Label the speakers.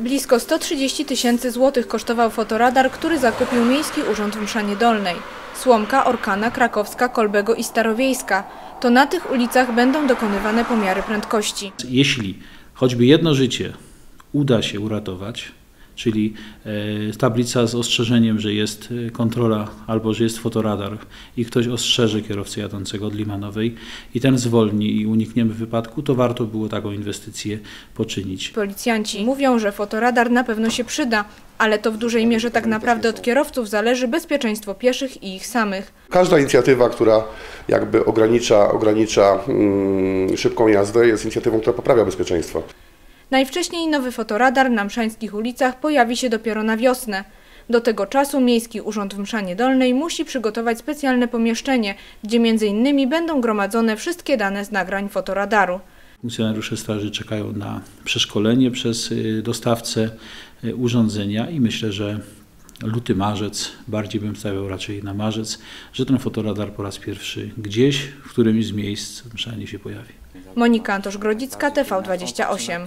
Speaker 1: Blisko 130 tysięcy złotych kosztował fotoradar, który zakupił Miejski Urząd w Mszanie Dolnej. Słomka, Orkana, Krakowska, Kolbego i Starowiejska. To na tych ulicach będą dokonywane pomiary prędkości.
Speaker 2: Jeśli choćby jedno życie uda się uratować, czyli e, tablica z ostrzeżeniem, że jest e, kontrola albo że jest fotoradar i ktoś ostrzeże kierowcę jadącego od Limanowej i ten zwolni i unikniemy wypadku, to warto było taką inwestycję poczynić.
Speaker 1: Policjanci mówią, że fotoradar na pewno się przyda, ale to w dużej mierze tak naprawdę od kierowców zależy bezpieczeństwo pieszych i ich samych.
Speaker 3: Każda inicjatywa, która jakby ogranicza, ogranicza mm, szybką jazdę, jest inicjatywą, która poprawia bezpieczeństwo.
Speaker 1: Najwcześniej nowy fotoradar na mszańskich ulicach pojawi się dopiero na wiosnę. Do tego czasu Miejski Urząd w Mszanie Dolnej musi przygotować specjalne pomieszczenie, gdzie m.in. będą gromadzone wszystkie dane z nagrań fotoradaru.
Speaker 2: Funkcjonariusze straży czekają na przeszkolenie przez y, dostawcę y, urządzenia i myślę, że luty, marzec, bardziej bym stawiał raczej na marzec, że ten fotoradar po raz pierwszy gdzieś w którymś z miejsc w Mszanie się pojawi.
Speaker 1: Monika Antosz-Grodzicka, TV28.